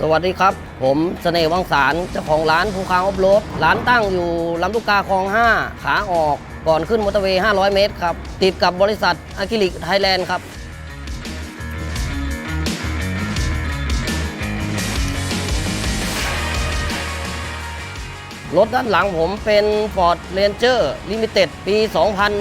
สวัสดีครับ ผมเสน่ห์วังสารเจ้าของร้านภูคางออฟโรดร้านตั้งอยู่ลำลูกกาคลอง 5 ขาออกก่อนขึ้นมอเตอร์เวย์ 500 เมตรครับ ติดกับบริษัทอะคริลิกไทยแลนด์ครับ รถด้านหลังผมเป็น Ford Ranger Limited ปี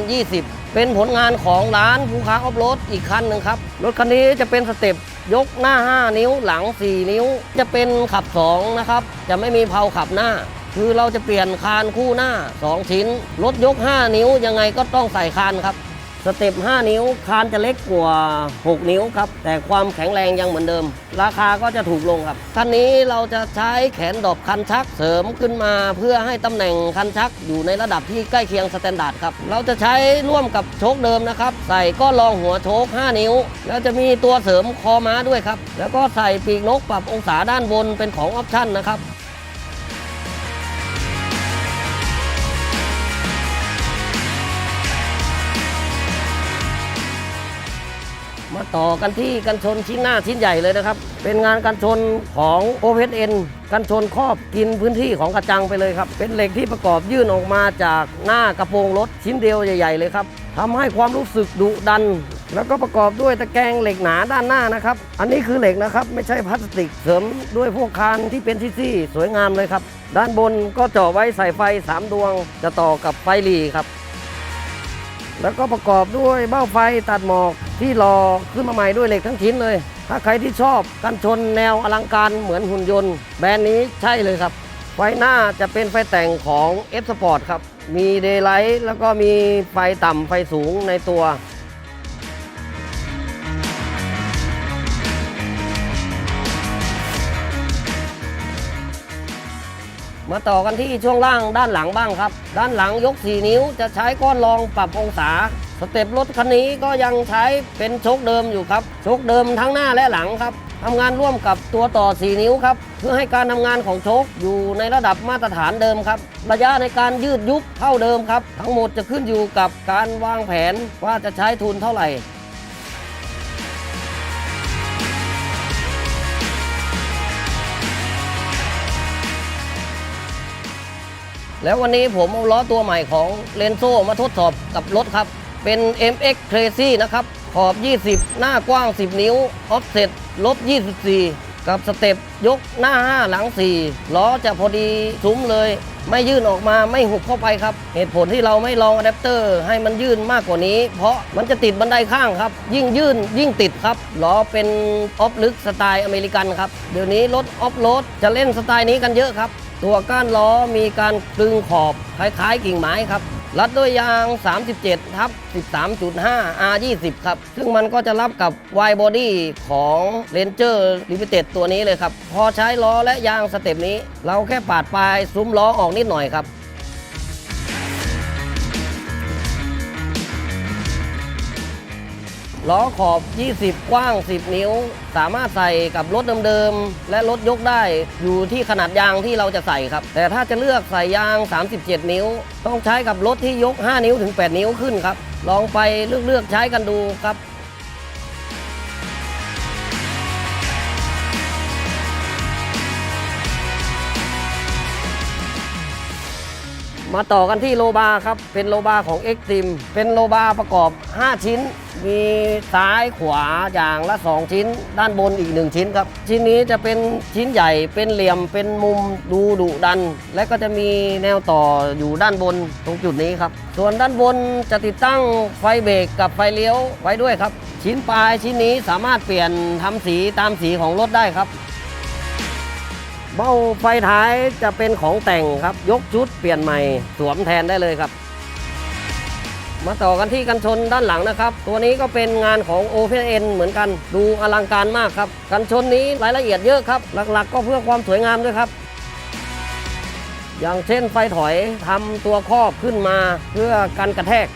2020 เป็นผลงานของร้านภูคาออฟโรดอีกคันหนึ่งครับ รถคันนี้จะเป็นสเต็ปยกหน้า 5 นิ้วหลัง 4 นิ้ว จะเป็นขับ 2 นะครับ จะไม่มีเพลาขับหน้า คือเราจะเปลี่ยนคานคู่หน้า 2 ชิ้น รถยก 5 นิ้วยังไงก็ต้องใส่คานครับ สเต็ป5นิ้วคานจะเล็กกว่า 6 นิ้วครับ แต่ความแข็งแรงยังเหมือนเดิม ราคาก็จะถูกลงครับคันนี้เราจะใช้แขนดอบคันชักเสริมขึ้นมา เพื่อให้ตำแหน่งคันชักอยู่ในระดับที่ใกล้เคียงสแตนดาร์ดครับ เราจะใช้ร่วมกับโชคเดิมนะครับ ใส่ก้อนรองหัวโชค5 นิ้ว แล้วจะมีตัวเสริมคอม้าด้วยครับ แล้วก็ใส่ปีกนกปรับองศาด้านบนเป็นของออปชั่นนะครับ มาต่อกันที่กันชนชิ้นหน้าชิ้นใหญ่เลยนะครับ เป็นงานกันชนของ o p n กันชนครอบกินพื้นที่ของกระจังไปเลยครับ เป็นเหล็กที่ประกอบยื่นออกมาจากหน้ากระโปรงรถชิ้นเดียวใหญ่ ๆ เลยครับทำให้ความรู้สึกดุดัน แล้วก็ประกอบด้วยตะแกรงเหล็กหนาด้านหน้านะครับ อันนี้คือเหล็กนะครับ ไม่ใช่พลาสติกเสริมด้วยพวกคานที่เป็นซี่ๆสวยงามเลยครับ ด้านบนก็เจาะไว้ใส่ไฟสามดวง จะต่อกับไฟหลีครับ แล้วก็ประกอบด้วยเบ้าไฟตัดหมอก ที่รอขึ้นมาใหม่ด้วยเหล็กทั้งชิ้นเลย ถ้าใครที่ชอบกันชนแนวอลังการเหมือนหุ่นยนต์ แบรนด์นี้ใช่เลยครับ ไฟหน้าจะเป็นไฟแต่งของ F Sport ครับ มีเดย์ไลท์แล้วก็มีไฟต่ำไฟสูงในตัวมาต่อกันที่ช่วงล่างด้านหลังบ้างครับ ด้านหลังยก 4 นิ้วจะใช้ก้อนรองปรับองศา สเต็ปรถคันนี้ก็ยังใช้เป็นโชคเดิมอยู่ครับโชคเดิมทั้งหน้าและหลังครับทำงานร่วมกับตัวต่อ 4 นิ้วครับ เพื่อให้การทำงานของโชคอยู่ในระดับมาตรฐานเดิมครับ ระยะในการยืดยุบเท่าเดิมครับ ทั้งหมดจะขึ้นอยู่กับการวางแผนว่าจะใช้ทุนเท่าไหร่แล้ววันนี้ผมเอาล้อตัวใหม่ของเลนโซมาทดสอบกับรถครับ เป็น MX Crazy นะครับ ขอบ 20 หน้ากว้าง 10 นิ้ว ออฟเซ็ตลบ 24 กับสเต็ปยกหน้า 5 หลัง 4 ล้อจะพอดีซุ้มเลย ไม่ยื่นออกมาไม่หุบเข้าไปครับ เหตุผลที่เราไม่ลองอะแดปเตอร์ให้มันยื่นมากกว่านี้ เพราะมันจะติดบันไดข้างครับ ยิ่งยื่นยิ่งติดครับล้อเป็นออฟลึกสไตล์อเมริกันครับ เดี๋ยวนี้รถออฟโรดจะเล่นสไตล์นี้กันเยอะครับ ตัวก้านล้อมีการกลึงขอบคล้ายๆกิ่งไม้ครับ รัดด้วยยาง 37ทับ13.5 R20 ครับ ซึ่งมันก็จะรับกับ wide body ของ Ranger Limited ตัวนี้เลยครับ พอใช้ล้อและยางสเต็ปนี้ เราแค่ปาดปลายซุ้มล้อออกนิดหน่อยครับ ล้อขอบ 20 กว้าง 10 นิ้ว สามารถใส่กับรถเดิมๆ และรถยกได้อยู่ที่ขนาดยางที่เราจะใส่ครับ แต่ถ้าจะเลือกใส่ยาง 37 นิ้ว ต้องใช้กับรถที่ยก 5 นิ้วถึง 8 นิ้วขึ้นครับ ลองไปเลือกๆใช้กันดูครับมาต่อกันที่โลบาครับ เป็นโลบาของ x t r e m เป็นโลบาประกอบ 5 ชิ้น มีซ้ายขวาอย่างละ 2 ชิ้น ด้านบนอีก 1 ชิ้นครับ ชิ้นนี้จะเป็นชิ้นใหญ่เป็นเหลี่ยมเป็นมุมดูดุดัน และก็จะมีแนวต่ออยู่ด้านบนตรงจุดนี้ครับ ส่วนด้านบนจะติดตั้งไฟเบรกกับไฟเลี้ยวไว้ด้วยครับ ชิ้นปลายชิ้นนี้สามารถเปลี่ยนทำสีตามสีของรถได้ครับเบ้าไฟท้ายจะเป็นของแต่งครับ ยกชุดเปลี่ยนใหม่สวมแทนได้เลยครับ มาต่อกันที่กันชนด้านหลังนะครับ ตัวนี้ก็เป็นงานของ o p n เหมือนกันดูอลังการมากครับ กันชนนี้รายละเอียดเยอะครับ หลักๆ ก็เพื่อความสวยงามด้วยครับ อย่างเช่นไฟถอยทำตัวครอบขึ้นมาเพื่อกันกระแทก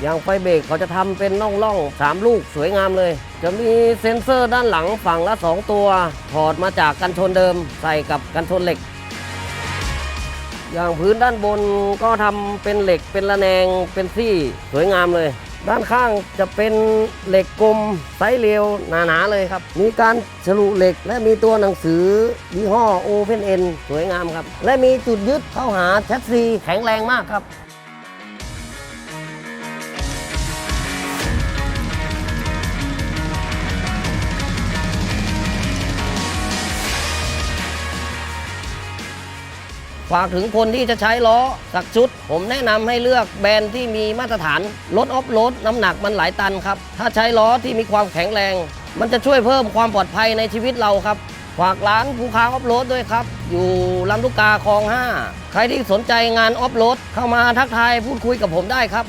อย่างไฟเบรกเขาจะทำเป็นน่องล่องๆสามลูกสวยงามเลย จะมีเซ็นเซอร์ด้านหลังฝั่งละ 2 ตัว ถอดมาจากกันชนเดิม ใส่กับกันชนเหล็ก อย่างพื้นด้านบนก็ทำเป็นเหล็กเป็นระแนงเป็นซี่สวยงามเลย ด้านข้างจะเป็นเหล็กกลมไซส์เรียวหนาๆเลยครับ มีการฉลุเหล็กและมีตัวหนังสือยี่ห้อ Open N สวยงามครับ และมีจุดยึดเข้าหาแชสซีแข็งแรงมากครับ ฝากถึงคนที่จะใช้ล้อสักชุด ผมแนะนำให้เลือกแบรนด์ที่มีมาตรฐานรถออฟโรดน้ำหนักมันหลายตันครับ ถ้าใช้ล้อที่มีความแข็งแรง มันจะช่วยเพิ่มความปลอดภัยในชีวิตเราครับ ฝากร้านภูคาออฟโรดด้วยครับ อยู่ลำลูกกาคลอง 5 ใครที่สนใจงานออฟโรดเข้ามาทักทายพูดคุยกับผมได้ครับ